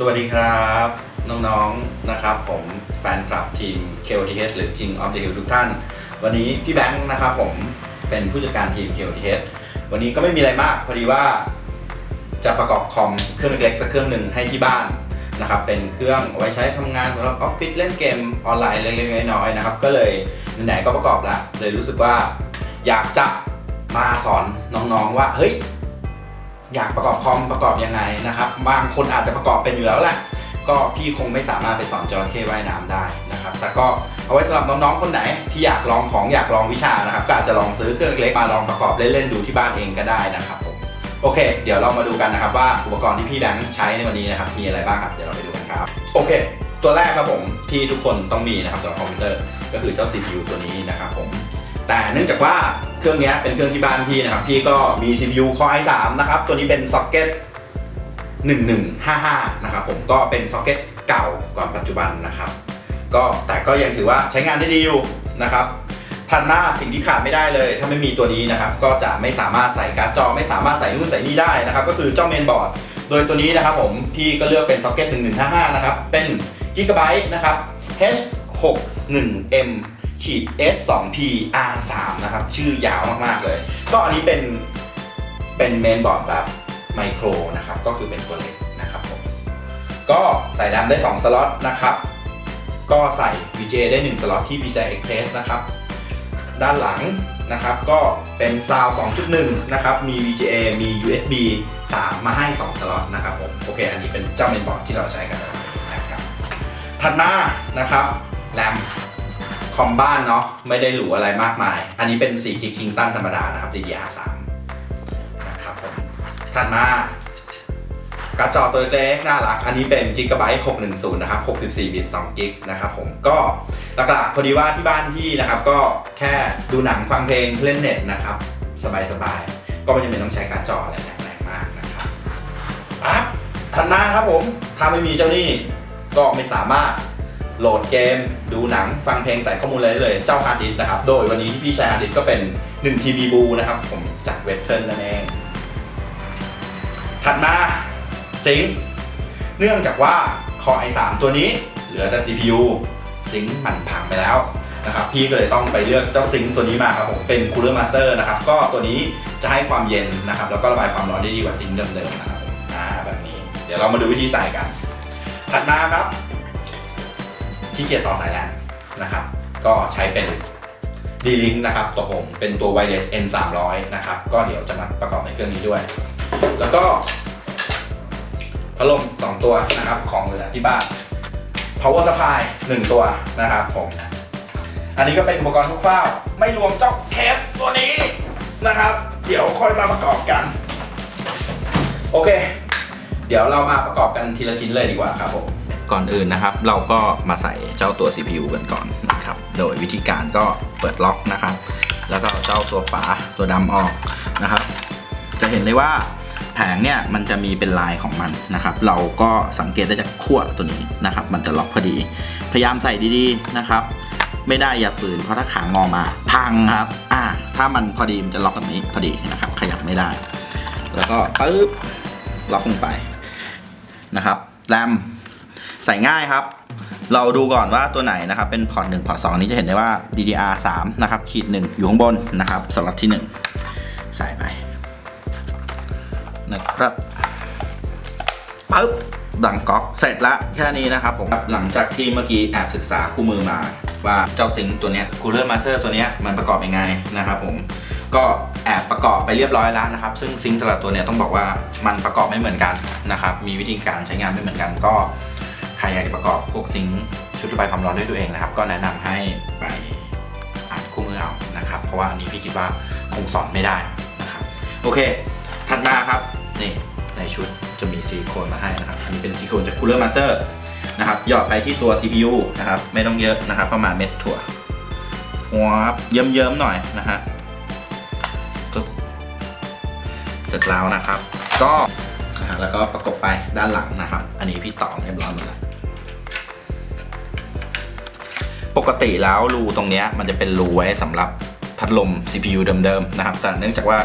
สวัสดีครับ น้องๆนะครับ ผมแฟนคลับทีม KOTH หรือ King of the Hill ทุกท่าน วันนี้พี่แบงค์นะครับผมเป็นผู้จัดการทีม KOTH วันนี้ก็ไม่มีอะไรมาก พอดีว่าจะประกอบคอมเครื่องเล็กๆสักเครื่องหนึ่งให้ที่บ้านนะครับเป็นเครื่องไว้ใช้ทำงานสำหรับออฟฟิศเล่นเกมออนไลน์เล็กๆน้อยๆนะครับ ก็เลยไหนๆก็ประกอบแล้วเลยรู้สึกว่า อยากจะมาสอนน้องๆว่าเฮ้ย อยากประกอบคอมประกอบยังไงนะครับบางคนอาจจะประกอบเป็นอยู่แล้วแหละก็พี่คงไม่สามารถไปสอนจระเข้ว่ายน้ำได้นะครับ แต่ก็เอาไว้สำหรับน้องๆคนไหนที่อยากลองของอยากลองวิชานะครับ ก็อาจจะลองซื้อเครื่องเล็กมาลองประกอบเล่นๆดูที่บ้านเองก็ได้นะครับผมโอเค เดี๋ยวเรามาดูกันนะครับว่าอุปกรณ์ที่พี่แบงค์ใช้ในวันนี้นะครับมีอะไรบ้างครับเดี๋ยวเราไปดูกันครับ โอเค ตัวแรกครับผมที่ทุกคนต้องมีนะครับสำหรับคอมพิวเตอร์ก็คือเจ้า CPU ตัวนี้นะครับผม แต่เนื่องจากว่าเครื่องนี้เป็นเครื่องที่บ้านพี่นะครับ พี่ก็มี CPU Core i3 นะครับ ตัวนี้เป็นซ็อกเก็ต1155 นะครับผมก็เป็นซ็อกเก็ตเก่ากว่าปัจจุบันนะครับ ก็แต่ก็ยังถือว่าใช้งานได้ดีอยู่นะครับถัดมาสิ่งที่ขาดไม่ได้เลย ถ้าไม่มีตัวนี้นะครับ ก็จะไม่สามารถใส่การ์ดจอไม่สามารถใส่นู่นใส่นี่ได้นะครับ ก็คือเจ้าเมนบอร์ดโดยตัวนี้นะครับผมพี่ก็เลือกเป็นซ็อกเก็ต1155 นะครับ เป็น Gigabyte นะครับ H61M ขีด S2P R3 นะครับ ชื่อยาวมากๆเลย ก็อันนี้เป็นเป็นเมนบอร์ดแบบไมโครนะครับ ก็คือเป็นตัวเล็กนะครับผมก็ใส่แรมได้ 2 สล็อตนะครับ ก็ใส่ VGA ได้ 1 สล็อตที่ PCI Express นะครับ ด้านหลังนะครับก็เป็น Sound 2.1 นะครับ มี VGA มี USB 3 มาให้ 2 สล็อตนะครับผม โอเค อันนี้เป็นเจ้าเมนบอร์ดที่เราใช้กันนะครับ ถัดมานะครับ แรม คอมบ้านเนาะไม่ได้หรูอะไรมากมาย อันนี้เป็น4กิกคิงตันธรรมดานะครับ DDR3 นะครับผมถัดมากร์ดจอตัวเล็กน่ารัก อันนี้เป็น Gigabyte 610 นะครับ 64 บิต2กิกนะครับผมก็หลักๆพอดีว่าที่บ้านพี่นะครับ ก็แค่ดูหนังฟังเพลงเล่นเน็ตนะครับ สบายๆ ก็ไม่จำเป็นต้องใช้การ์ดจออะไรแรงๆมากนะครับปั๊บถัดมาครับผม ถ้าไม่มีเจ้านี่ก็ไม่สามารถ โหลดเกม ดูหนัง ฟังเพลงใส่ข้อมูลอะไรได้เลย เจ้าฮาร์ดดิสนะครับ โดยวันนี้ที่พี่ใช้ฮาร์ดดิสก็เป็น 1 TB b ูนะครับ ผมจากเวทเทิร์นนั่นเอง ถัดมาซิงเนื่องจากว่า Core i3 ตัวนี้เหลือแต่ CPU ซิงมันพังไปแล้วนะครับพี่ก็เลยต้องไปเลือกเจ้าซิงตัวนี้มาครับผมเป็น Cooler Master นะครับก็ตัวนี้จะให้ความเย็นนะครับ แล้วก็ระบายความร้อนได้ดีกว่าซิงเดิมๆนะครับอ่าแบบนี้ เดี๋ยวเรามาดูวิธีใส่กัน ถัดมาครับ ที่เกียจต่อสายแลนนะครับ ก็ใช้เป็น D-Link นะครับตัวผมเป็นตัว Wireless N 3 0 0นะครับ ก็เดี๋ยวจะมาประกอบในเครื่องนี้ด้วย แล้วก็พัดลม2 ตัวนะครับของเหลือที่บ้าน Power Supply 1 ตัวนะครับผมอันนี้ก็เป็นอุปกรณ์คร่าวๆไม่รวมเจ้าเคสตัวนี้นะครับ เดี๋ยวค่อยมาประกอบกัน โอเค เดี๋ยวเรามาประกอบกันทีละชิ้นเลยดีกว่าครับผม ก่อนอื่นนะครับ เราก็มาใส่เจ้าตัว CPU กันก่อนนะครับ โดยวิธีการก็เปิดล็อกนะครับ แล้วก็เจ้าตัวฝาตัวดำออกนะครับ จะเห็นได้ว่าแผงเนี่ยมันจะมีเป็นลายของมันนะครับ เราก็สังเกตได้จากขั้วตัวนี้นะครับ มันจะล็อกพอดี พยายามใส่ดีๆนะครับ ไม่ได้อย่าฝืนเพราะถ้าขางอมาพังครับ อ่า ถ้ามันพอดีมันจะล็อกแบบนี้พอดีนะครับ ขยับไม่ได้ แล้วก็ปึ๊บล็อกลงไปนะครับแรม ใส่ง่ายครับ เราดูก่อนว่าตัวไหนนะครับ เป็นพอร์ต1พอร์ต2นี้จะเห็นได้ว่า DDR 3นะครับขีด1อยู่ข้างบนนะครับสล็อตที่ 1 ใส่ไปนะครับปึ๊บดังก๊อกเสร็จละแค่นี้นะครับผมหลังจากที่เมื่อกี้แอบศึกษาคู่มือมาว่าเจ้าซิงตัวเนี้ย Cooler Master ตัวเนี้ยมันประกอบยังไงนะครับผมก็แอบประกอบไปเรียบร้อยแล้วนะครับ ซึ่งซิงแต่ละตัวเนี่ยต้องบอกว่ามันประกอบไม่เหมือนกันนะครับ มีวิธีการใช้งานไม่เหมือนกันก็ ใครอยากประกอบพวกซิงค์ชุดระบายความร้อนด้วยตัวเองนะครับ ก็แนะนำให้ไปอ่านคู่มือเอานะครับ เพราะว่าอันนี้พี่คิดว่าคงสอนไม่ได้นะครับ โอเค ถัดมาครับนี่ในชุดจะมีซิลิโคนมาให้นะครับ อันนี้เป็นซิลิโคนจาก Cooler Master นะครับ หยอดไปที่ตัว CPU นะครับ ไม่ต้องเยอะนะครับ ประมาณเม็ดถั่วหัวเยิ้มๆหน่อยนะฮะปึ๊บเสร็จแล้วนะครับ ก็นะฮะแล้วก็ประกบไปด้านหลังนะครับ อันนี้พี่ต่อเรียบร้อยหมดแล้ว ปกติแล้วรูตรงนี้มันจะเป็นรูไว้สำหรับพัดลม CPU เดิมๆนะครับ แต่เนื่องจากว่า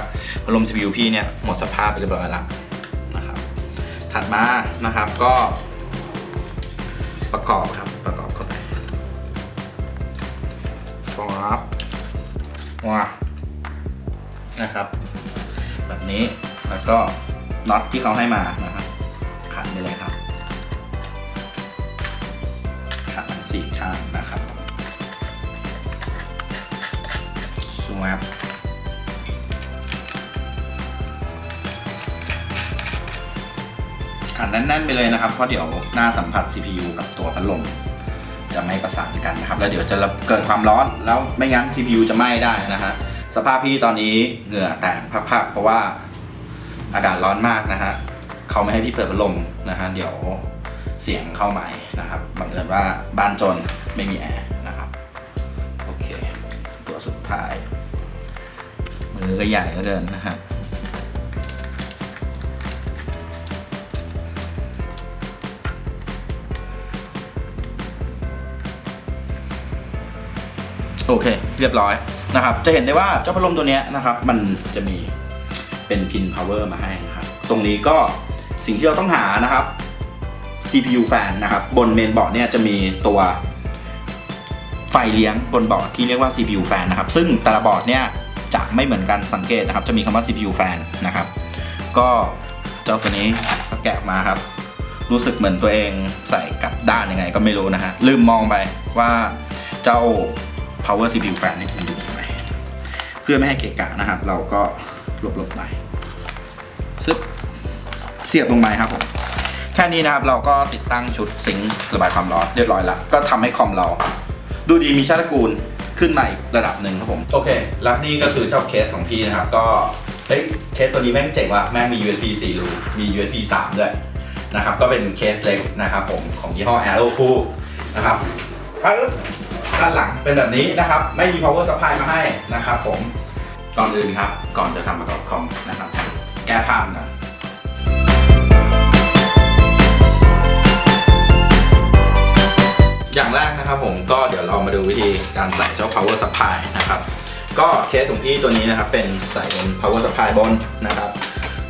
พัดลม CPU พี่เนี่ยหมดสภาพไปเรียบร้อยแล้วนะครับ ถัดมานะครับก็ ประกอบครับประกอบเข้าไปครับว้านะครับ แบบนี้แล้วก็น็อตที่เขาให้มานะครับขันไปเลยครับขันสี่ข้างนะ ครับสวปขันแน่นๆไปเลยนะครับ เพราะเดี๋ยวหน้าสัมผัส CPU กับตัวพัดลมจะไม่ประสานกันนะครับ แล้วเดี๋ยวจะเกิดความร้อนแล้วไม่งั้น CPU จะไหม้ได้นะฮะสภาพพี่ตอนนี้เหงื่อแตกพักๆเพราะว่าอากาศร้อนมากนะฮะเขาไม่ให้พี่เปิดพัดลมนะฮะเดี๋ยวเสียงเข้าใหม่นะครับบังเอิญว่าบ้านจนไม่มีแอร์นะครับ โอเค ตัวสุดท้าย มือก็ใหญ่เหลือเกินนะฮะโอเค เรียบร้อยนะครับ จะเห็นได้ว่าเจ้าพัดลมตัวนี้นะครับ มันจะมีเป็นพิน power มาให้นะครับ ตรงนี้ก็สิ่งที่เราต้องหานะครับ CPU fan นะครับ บนเมนบอร์ดเนี่ยจะมีตัวไฟเลี้ยงบนบอร์ดที่เรียกว่า CPU fan นะครับ ซึ่งแต่ละบอร์ดเนี่ย จะไม่เหมือนกันสังเกตนะครับ จะมีคำว่า CPU fan นะครับ ก็เจ้าตัวนี้ก็แกะมาครับ รู้สึกเหมือนตัวเองใส่กลับด้านยังไงก็ไม่รู้นะฮะ ลืมมองไปว่าเจ้า power CPU fan นี่ยมันอยู่ตรงไหนเพื่อไม่ให้เกะกะนะครับ เราก็หลบๆไปซึบเสียบลงไปครับผมแค่นี้นะครับเราก็ติดตั้งชุดซิงค์ระบายความร้อนเรียบร้อยแล้ว ก็ทำให้คอมเรา ดูดีมีชาติกูล ขึ้นมาอีกระดับหนึ่งครับผม โอเคแล้วนี่ก็คือเจ้าเคสของพี่นะครับ ก็ เฮ้ย เคสตัวนี้แม่งเจ๋งว่ะ แม่งมี USB 4รูมี USB 3 ด้วยนะครับ ก็เป็นเคสเล็กนะครับผม ของยี่ห้อ Aero Cool นะครับปึ๊บด้านหลังเป็นแบบนี้นะครับ ไม่มี power supply มาให้นะครับผม ก่อนอื่นครับ ก่อนจะทำประกอบคอมนะครับ แก้ภาพน อย่างแรกนะครับผมก็เดี๋ยวเรามาดูวิธีการใส่เจ้า power supply นะครับ ก็เคสของพี่ตัวนี้นะครับ เป็นใส่เป็น power supply บนนะครับ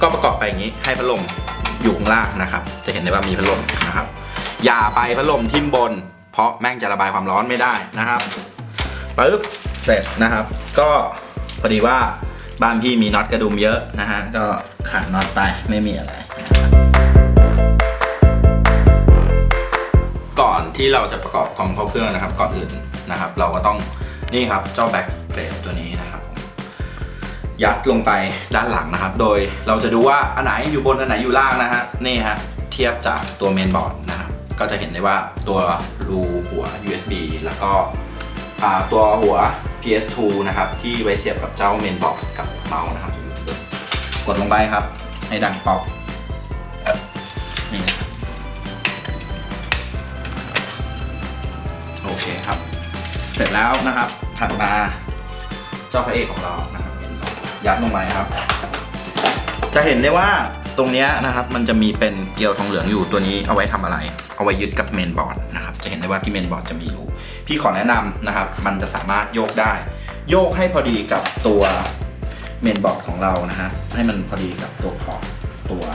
ก็ประกอบไปอย่างนี้ให้พัดลมอยู่ข้างล่างนะครับ จะเห็นได้ว่ามีพัดลมนะครับ อย่าไปพัดลมทิ่มบน เพราะแม่งจะระบายความร้อนไม่ได้นะครับปึ๊บเสร็จนะครับ ก็พอดีว่าบ้านพี่มีน็อตกระดุมเยอะนะฮะก็ขันน็อตไปไม่มีอะไร ก่อนที่เราจะประกอบคอมเข้าเครื่องนะครับ ก่อนอื่นนะครับ เราก็ต้องนี่ครับเจ้าแบ็คเพลทตัวนี้นะครับยัดลงไปด้านหลังนะครับ โดยเราจะดูว่าอันไหนอยู่บนอันไหนอยู่ล่างนะฮะนี่ฮะเทียบจากตัวเมนบอร์ดนะครับก็จะเห็นได้ว่าตัวรูหัว USB แล้วก็ตัวหัว PS2 นะครับที่ไว้เสียบกับเจ้าเมนบอร์ดกับเมาส์นะครับ กดลงไปครับ ให้ดังป๊อก แล้วนะครับ ถัดมาเจ้าพระเอกของเรานะครับเป็นยัดลงไปครับ จะเห็นได้ว่าตรงนี้นะครับ มันจะมีเป็นเกลียวทองเหลืองอยู่ตัวนี้เอาไว้ทำอะไร เอาไว้ยึดกับเมนบอร์ดนะครับ จะเห็นได้ว่าที่เมนบอร์ดจะมีรูพี่ขอแนะนำนะครับ มันจะสามารถโยกได้ โยกให้พอดีกับตัวเมนบอร์ดของเรานะฮะให้มันพอดีกับตัวพอร์ตตัว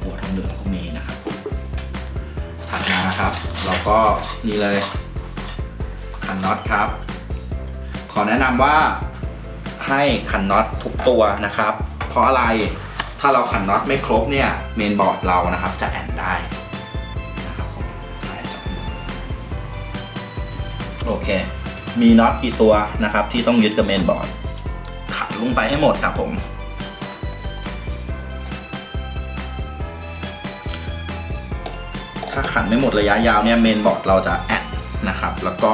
หัวทองเหลืองพวกนี้นะครับถัดมาครับ เราก็นี่เลย ขันน็อตครับ ขอแนะนำว่าให้ขันน็อตทุกตัวนะครับ เพราะอะไรถ้าเราขันน็อตไม่ครบเนี่ยเมนบอร์ดเรานะครับจะแอนได้นะครับผมโอเค มีน็อตกี่ตัวนะครับที่ต้องยึดกับเมนบอร์ดขันลงไปให้หมดครับผมถ้าขันไม่หมดระยะยาวเนี่ยเมนบอร์ดเราจะแอนนะครับ แล้วก็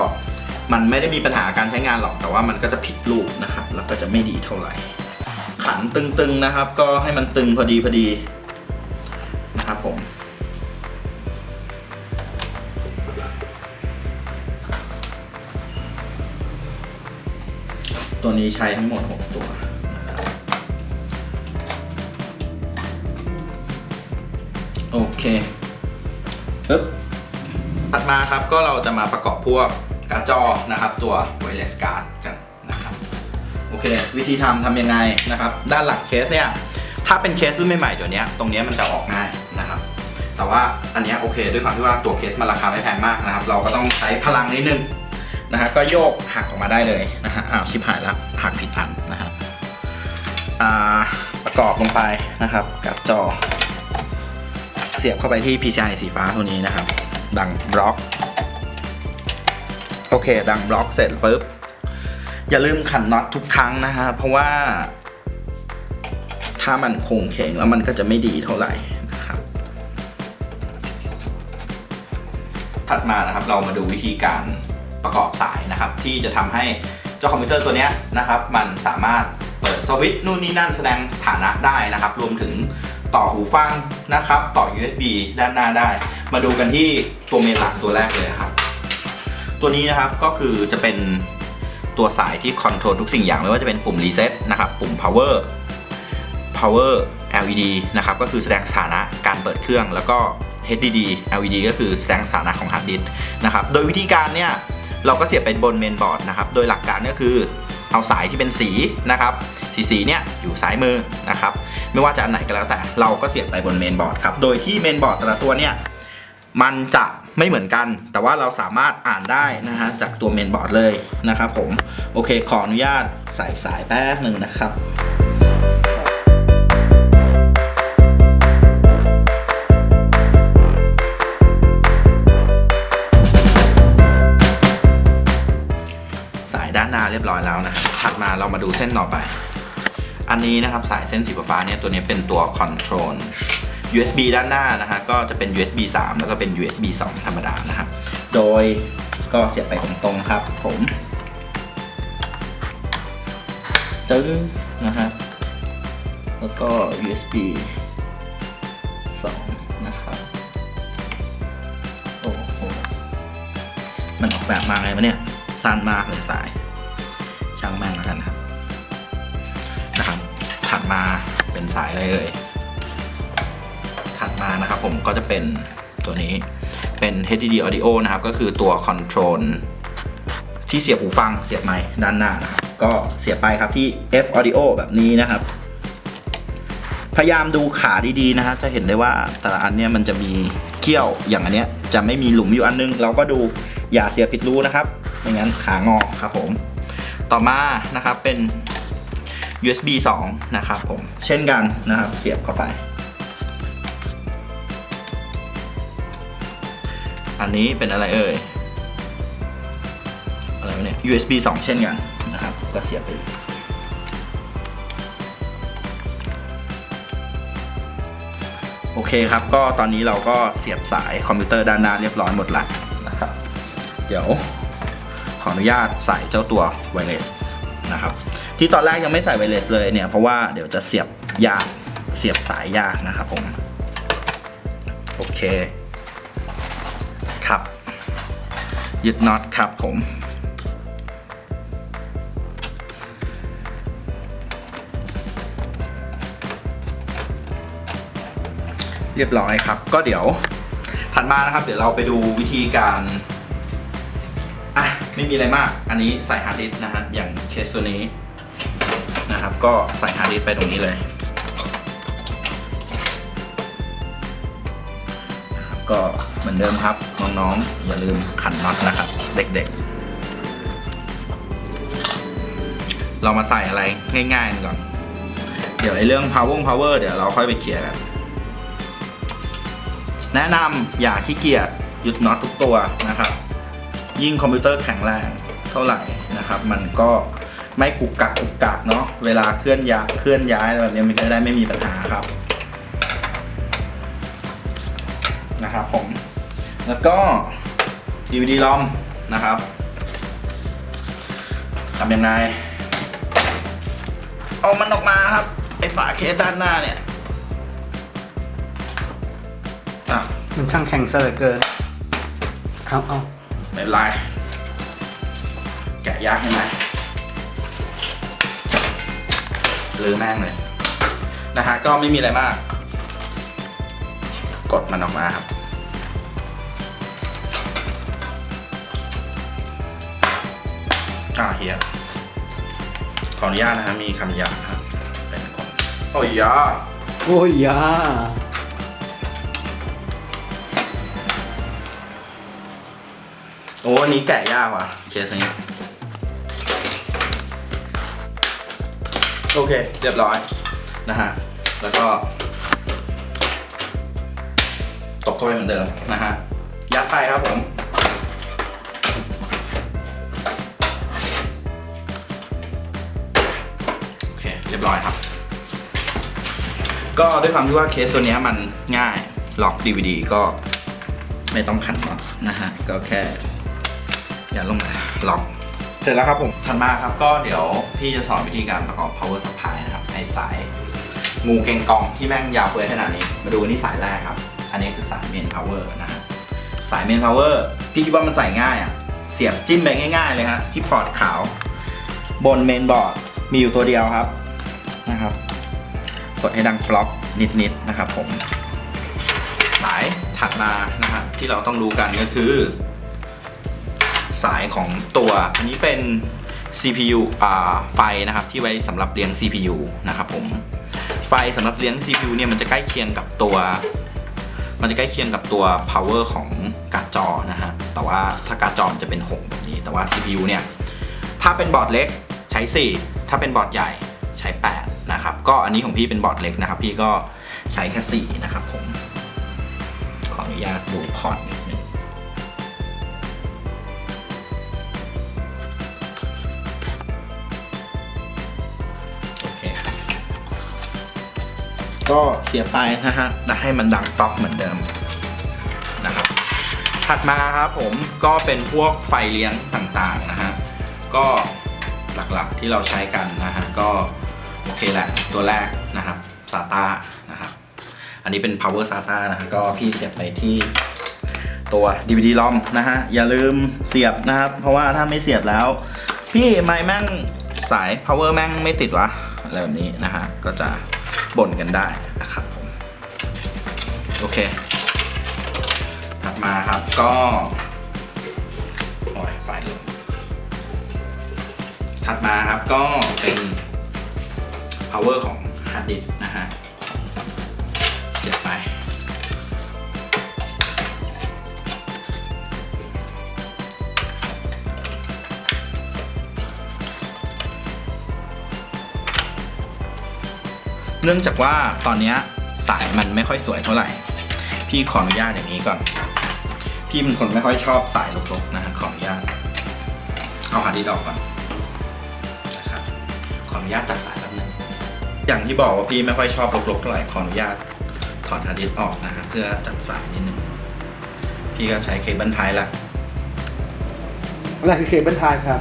มันไม่ได้มีปัญหาการใช้งานหรอกแต่ว่ามันก็จะผิดรูปนะครับ แล้วก็จะไม่ดีเท่าไหร่ ขันตึงๆนะครับ ก็ให้มันตึงพอดีพอดีนะครับผมตัวนี้ใช้ทั้งหมด 6 ตัวโอเคปึ๊บถัดมาครับก็เราจะมาประกอบพวก การ์ดจอนะครับตัว wireless card กันนะครับโอเค วิธีทำทำยังไงนะครับ ด้านหลังเคสเนี่ยถ้าเป็นเคสรุ่นใหม่ๆเดี๋ยวนี้ตรงนี้มันจะออกง่ายนะครับแต่ว่าอันเนี้ยโอเคด้วยความที่ว่าตัวเคสมันราคาไม่แพงมากนะครับ เราก็ต้องใช้พลังนิดนึงนะฮะก็โยกหักออกมาได้เลยนะฮะอ้าวชิบหายแล้วหักผิดอันนะฮะประกอบลงไปนะครับกับจอ เสียบเข้าไปที่ PCI สีฟ้าตัวนี้นะครับ ดังบล็อก โอเค ดังบล็อกเสร็จปุ๊บ อย่าลืมขันน็อตทุกครั้งนะฮะ เพราะว่า ถ้ามันโค้งเข่งแล้วมันก็จะไม่ดีเท่าไหร่นะครับ ถัดมานะครับเรามาดูวิธีการประกอบสายนะครับ ที่จะทำให้เจ้าคอมพิวเตอร์ตัวนี้นะครับ มันสามารถเปิดสวิตช์นู่นนี่นั่นแสดงสถานะได้นะครับ รวมถึงต่อหูฟังนะครับ ต่อ USB ด้านหน้าได้ มาดูกันที่ตัวเมนหลักตัวแรกเลยครับ ตัวนี้นะครับก็คือจะเป็นตัวสายที่คอนโทรลทุกสิ่งอย่างไม่ว่าจะเป็นปุ่มรีเซ็ตนะครับปุ่ม power power LED นะครับก็คือแสดงสถานะการเปิดเครื่อง แล้วก็ HDD LED ก็คือแสดงสถานะของฮาร์ดดิสนะครับโดยวิธีการเนี่ยเราก็เสียบไปบนเมนบอร์ดนะครับ โดยหลักการก็คือเอาสายที่เป็นสีนะครับ สีสีเนี่ยอยู่ซ้ายมือนะครับ ไม่ว่าจะอันไหนก็แล้วแต่เราก็เสียบไปบนเมนบอร์ดครับ โดยที่เมนบอร์ดแต่ละตัวเนี่ยมันจะ ไม่เหมือนกัน แต่ว่าเราสามารถอ่านได้นะฮะจากตัวเมนบอร์ดเลยนะครับผม โอเคขออนุญาตใส่สายแป๊บหนึ่งนะครับสายด้านหน้าเรียบร้อยแล้วนะครับ ถัดมาเรามาดูเส้นต่อไป อันนี้นะครับสายเส้นสีฟ้าเนี่ยตัวนี้เป็นตัว control USB ด้านหน้านะฮะก็จะเป็น USB 3 แล้วก็เป็น USB 2 ธรรมดานะครับโดยก็เสียบไปตรงๆครับ ผมจึ้งนะครับแล้วก็ USB 2 นะครับ โอ้โห มันออกแบบมาไงวะเนี่ย สั้นมากเลยสาย ช่างแม่งแล้วกันครับนะครับ ถัดมาเป็นสายอะไรเอ่ย นะครับผมก็จะเป็นตัวนี้เป็น HDD Audio นะครับ ก็คือตัว Control ที่เสียบหูฟังเสียบไมค์ด้านหน้านะครับก็เสียบไปครับที่ F Audio แบบนี้นะครับ พยายามดูขาดีๆนะฮะจะเห็นได้ว่าแต่ละอันเนี่ยมันจะมีเขี้ยวอย่างอันเนี้ยจะไม่มีหลุมอยู่อันนึง เราก็ดูอย่าเสียผิดรูนะครับไม่งั้นขางอครับผม ต่อมานะครับเป็น USB 2 นะครับผม เช่นกันนะครับ เสียบเข้าไป อันนี้เป็นอะไรเอ่ย อะไรเนี่ย USB 2 เช่นกันนะครับ ก็เสียบไปโอเคครับ ก็ตอนนี้เราก็เสียบสายคอมพิวเตอร์ด้านหน้าเรียบร้อยหมดละนะครับ เดี๋ยวขออนุญาตใส่เจ้าตัวไวเลสนะครับ ที่ตอนแรกยังไม่ใส่ไวเลสเลยเนี่ย เพราะว่าเดี๋ยวจะเสียบยากเสียบสายยากนะครับผม โอเค ยึดน็อตครับผม เรียบร้อยครับ ก็เดี๋ยวถัดมานะครับ เดี๋ยวเราไปดูวิธีการอะไม่มีอะไรมาก อันนี้ใส่ฮาร์ดดิสก์นะฮะอย่างเคสตัวนี้นะครับ ก็ใส่ฮาร์ดดิสก์ไปตรงนี้เลย ก็เหมือนเดิมครับ น้องๆ อย่าลืมขันน็อตนะครับ เด็กๆ เรามาใส่อะไรง่ายๆก่อน เดี๋ยวไอ้เรื่อง power power เดี๋ยวเราค่อยไปเคลียร์กัน แนะนำอย่าขี้เกียจยึดน็อตทุกตัวนะครับ ยิ่งคอมพิวเตอร์แข็งแรงเท่าไหร่นะครับ มันก็ไม่กุกกักกุกกักเนาะเวลาเคลื่อนย้ายเคลื่อนย้ายแบบนี้มันจะได้ไม่มีปัญหา แล้วก็ DVD ROM นะครับทำยังไง เอามันออกมาครับ ไอฝาเคสด้านหน้าเนี่ยอะมันช่างแข็งซะเหลือเกินเอาเอาไม่เป็นไรแกะยากให้ไหมหรือแม่งเลยนะฮะก็ไม่มีอะไรมาก กดมันออกมาครับ เฮียขออนุญาตนะฮะมีคำหยาบครับเป็นคนโอ้ยยาโอ้ยยาโอ้นนี้แกะยากว่ะเคสนี้โอเค เรียบร้อยนะฮะแล้วก็ตบเข้าไปเหมือนเดิมนะฮะยัดไปครับผม รียบร้อยครับ ก็ด้วยความที่ว่าเคสตัวเนี้ยมันง่ายล็อก DVD ก็ไม่ต้องขันน็อตนะฮะ ก็แค่ อย่าลงมาล็อก เสร็จแล้วครับผมถัดมาครับก็เดี๋ยวพี่จะสอนวิธีการประกอบ power supply นะครับให้สายงูเกงกองที่แม่งยาวเปื่อยขนาดนี้ มาดูนี่สายแรกครับ อันนี้คือสาย main power นะฮะสาย main power พี่คิดว่ามันใส่ง่ายอะ่ะ เสียบจิ้มไปง่าย ๆ เลยฮะที่พอร์ตขาว บนเมนบอร์ดมีอยู่ตัวเดียวครับนะครับ กดให้ดังฟล็อกนิดๆนะครับผมสายถัดมานะฮะที่เราต้องรู้กันก็คือ สายของตัวอันนี้เป็น CPU อ่าไฟนะครับที่ไว้สำหรับเลี้ยง CPU นะครับผมไฟสำหรับเลี้ยง CPU เนี่ยมันจะใกล้เคียงกับตัว มันจะใกล้เคียงกับตัว power ของการ์ดจอนะฮะแต่ว่าถ้าการ์ดจอมันจะเป็น6แบบนี้ แต่ว่า CPU เนี่ยถ้าเป็นบอร์ดเล็กใช้ 4 ถ้าเป็นบอร์ดใหญ่ใช้ 8 ก็อันนี้ของพี่เป็นบอร์ดเล็กนะครับ พี่ก็ใช้แค่4นะครับผม ขออนุญาตดูพอร์ตนิดนึงโอเคครับก็เสียบไปนะฮะแล้วให้มันดังต๊อกเหมือนเดิมนะครับ ถัดมาครับผมก็เป็นพวกไฟเลี้ยงต่างๆนะฮะก็หลักๆที่เราใช้กันนะฮะก็ เคแหละ ตัวแรกนะครับ SATA นะครับ อันนี้เป็น power SATA นะฮะก็พี่เสียบไปที่ตัว DVD ROM นะฮะ อย่าลืมเสียบนะครับ เพราะว่าถ้าไม่เสียบแล้ว พี่ไม่แม่งสาย power แม่งไม่ติดวะอะไรแบบนี้นะฮะ ก็จะบ่นกันได้นะครับผม โอเค ถัดมาครับก็โอ้ยไฟลงถัดมาครับก็เป็น power ของ hard disk นะฮะเสียบไปเนื่องจากว่าตอนนี้สายมันไม่ค่อยสวยเท่าไหร่ พี่ขออนุญาตอย่างนี้ก่อน พี่เป็นคนไม่ค่อยชอบสายรกๆนะฮะขออนุญาต เอาฮาร์ดดิสก์ออกก่อนนะครับขออนุญาตตัดส อย่างที่บอกว่าพี่ไม่ค่อยชอบรกๆเท่าไหร่ขออนุญาตถอดฮาร์ดดิสก์ออกนะฮะเพื่อจัดสายนิดนึงพี่ก็ใช้เคเบิลไทยละอะไรคือเคเบิลไทยครับ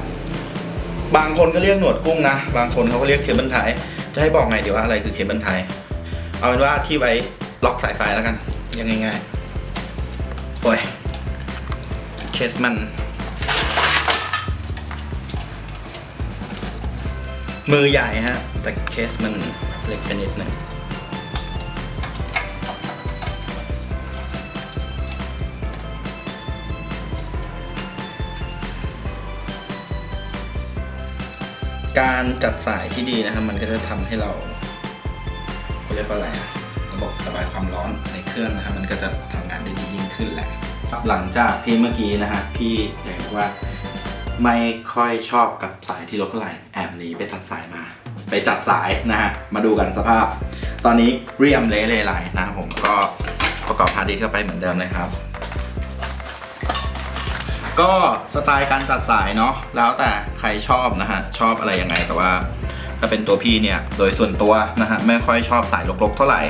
บางคนก็เรียกหนวดกุ้งนะ บางคนเขาก็เรียกเคเบิลไทยจะให้บอกไงดีว่าอะไรคือเคเบิลไทยเอาเป็นว่าที่ไว้ล็อกสายไฟแล้วกันยังง่ายๆโอ้ยเคสมัน มือใหญ่ฮะ แต่เคสมันเล็กไปนิดหนึ่งการจัดสายที่ดีนะครับ มันก็จะทำให้เราเรียกว่าอะไรอะระบบระบายความร้อนในเครื่องนะครับ มันก็จะทำงานได้ดียิ่งขึ้นแหละหลังจากที่เมื่อกี้นะฮะพี่อยากว่า ไม่ค่อยชอบกับสายที่รถเท่าไหร่แอบหนีไปตัดสายมา ไปจัดสายนะฮะ มาดูกันสภาพ ตอนนี้เรียมเละเลยไหลนะครับผมก็ประกอบฮาร์ดดิสเข้าไปเหมือนเดิมเลยครับก็สไตล์การตัดสายเนาะแล้วแต่ใครชอบนะฮะ ชอบอะไรยังไงแต่ว่า ถ้าเป็นตัวพี่เนี่ย โดยส่วนตัวนะฮะ ไม่ค่อยชอบสายลกๆ เท่าไหร่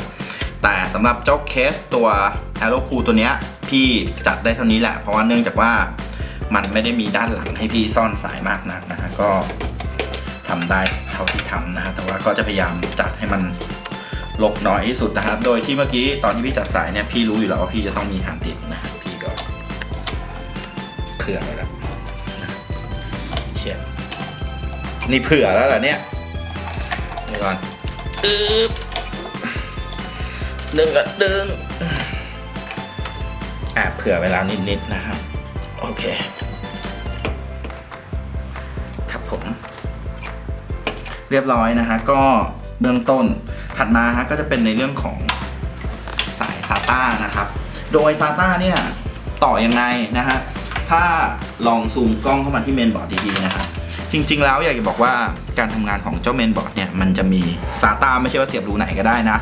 แต่สำหรับเจ้าเคสตัว a e r o Cool ตัวเนี้ย พี่จัดได้เท่านี้แหละ เพราะว่าเนื่องจากว่า มันไม่ได้มีด้านหลังให้พี่ซ่อนสายมากนักนะฮะก็ทำได้เท่าที่ทำนะฮะแต่ว่าก็จะพยายามจัดให้มันลกน้อยที่สุดนะครับ โดยที่เมื่อกี้ตอนที่พี่จัดสายเนี่ยพี่รู้อยู่แล้วว่าพี่จะต้องมีหางติดนะฮะพี่ก็เผื่อไว้แล้วนะเชียนี่เผื่อแล้วเหรอเนี่ยเดี๋ยวก่อนอึ๊บดึงก็ดึงแอบเผื่อเวลานิดๆนะครับ โอเค ครับผม เรียบร้อยนะฮะ ก็เบื้องต้นถัดมาฮะก็จะเป็นในเรื่องของสาย SATA นะครับ โดย SATA เนี่ยต่อยังไงนะฮะ ถ้าลองซูมกล้องเข้ามาที่เมนบอร์ดดีๆนะครับ จริงๆ แล้วอยากจะบอกว่าการทำงานของเจ้าเมนบอร์ดเนี่ยมันจะมี SATA ไม่ใช่ว่าเสียบรูไหนก็ได้นะ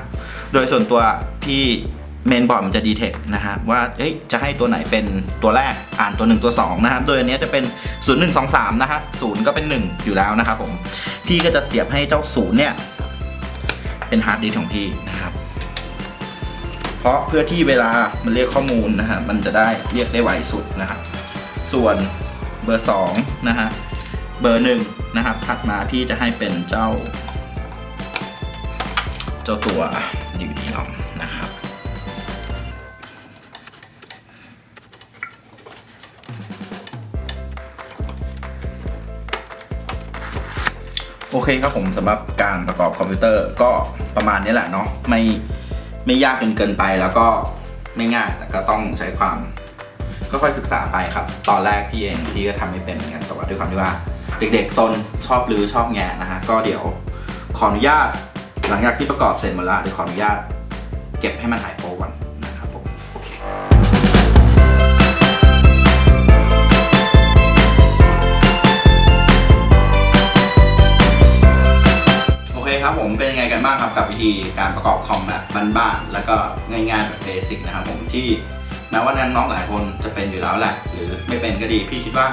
โดยส่วนตัวพี่ เมนบอร์ดมันจะดีเทคนะฮะว่าเอ้ยจะให้ตัวไหนเป็นตัวแรกอ่านตัว 1 ตัว 2 นะครับ โดยอันนี้จะเป็น 0 1 2 3 นะฮะศูนย์ก็เป็น 1 อยู่แล้วนะครับผม พี่ก็จะเสียบให้เจ้าศูนย์เนี่ย เป็นฮาร์ดดิสของพี่นะครับ เพราะเพื่อที่เวลามันเรียกข้อมูลนะฮะมันจะได้เรียกได้ไวสุดนะครับ ส่วนเบอร์2นะฮะเบอร์หนึ่งนะครับถัดมาพี่จะให้เป็นเจ้า เจ้าตัว DVD ลอม โอเคครับผมสำหรับการประกอบคอมพิวเตอร์ก็ประมาณนี้แหละเนาะไม่ไม่ยากจนเกินไปแล้วก็ไม่ง่ายแต่ก็ต้องใช้ความก็ค่อยศึกษาไปครับ ตอนแรกพี่เองพี่ก็ทำไม่เป็นเหมือนกันแต่ว่าด้วยความที่ว่า เด็กๆซนชอบลือชอบแงนะฮะก็เดี๋ยวขออนุญาตหลังจากที่ประกอบเสร็จหมดแล้วเดี๋ยวขออนุญาตเก็บให้มันหายโปรก่อน ครับผมเป็นยังไงกันบ้างครับกับวิธีการประกอบคอมแบบบ้านๆแล้วก็ง่ายๆแบบเบสิกนะครับผมที่แม้ว่าน้องๆหลายคนจะเป็นอยู่แล้วแหละหรือไม่เป็นก็ดีพี่คิดว่า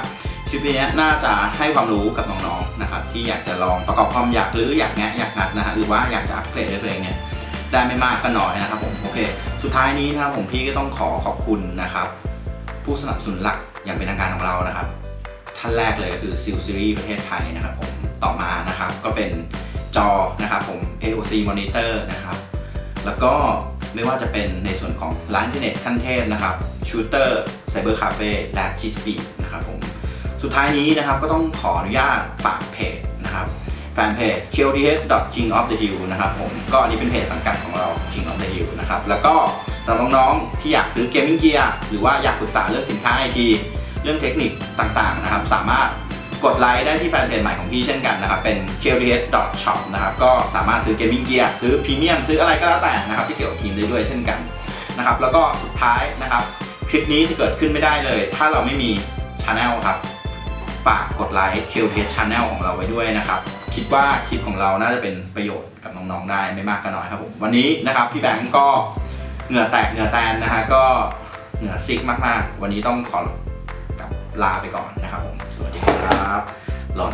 คลิปนี้น่าจะให้ความรู้กับน้องๆนะครับที่อยากจะลองประกอบคอมอยากหรืออยากแงะอยากงัดนะฮะหรือว่าอยากจะอัปเกรดด้วยตัวเองเนี่ยได้ไม่มากก็น้อยนะครับผมโอเค สุดท้ายนี้นะครับผมพี่ก็ต้องขอขอบคุณนะครับ ผู้สนับสนุนหลักอย่างเป็นทางการของเรานะครับ ท่านแรกเลยก็คือซิลซีรีประเทศไทยนะครับผมต่อมานะครับก็เป็น จอนะครับผม AOC Monitor นะครับ แล้วก็ไม่ว่าจะเป็นในส่วนของร้านอินเทอร์เน็ตขั้นเทพนะครับ Shooter Cyber Cafe และ g s p นะครับผมสุดท้ายนี้นะครับก็ต้องขออนุญาตฝากเพจนะครับแฟนเพจ kldh.king of the hill นะครับผมก็อันนี้เป็นเพจสังกัดของเรา king of the hill นะครับแล้วก็สำหรับน้องๆที่อยากซื้อเกมมิ่งเกียร์หรือว่าอยากปรึกษาเรื่องสินค้าไอทีเรื่องเทคนิคต่างๆนะครับสามารถ กดไลค์ได้ที่แฟนเพจใหม่ของพี่เช่นกันนะครับ เป็น kldh.shop นะครับ ก็สามารถซื้อเกมมิ่งเกียร์ซื้อพรีเมียมซื้ออะไรก็แล้วแต่นะครับที่เกี่ยวกับทีมได้ด้วยเช่นกันนะครับ แล้วก็สุดท้ายนะครับคลิปนี้จะเกิดขึ้นไม่ได้เลย ถ้าเราไม่มีช anel ครับ ฝากกดไลค์ QPS Channel ของเราไว้ด้วยนะครับ คิดว่าคลิปของเราน่าจะเป็นประโยชน์กับน้องๆได้ไม่มากก็น้อยครับผมวันนี้นะครับพี่แบงก์ก็เหงื่อแตกเหงื่อแตนนะฮะก็เหงื่อซิกมากๆ วันนี้ต้องขอกับลาไปก่อนนะครับผม ดีครับหล่อน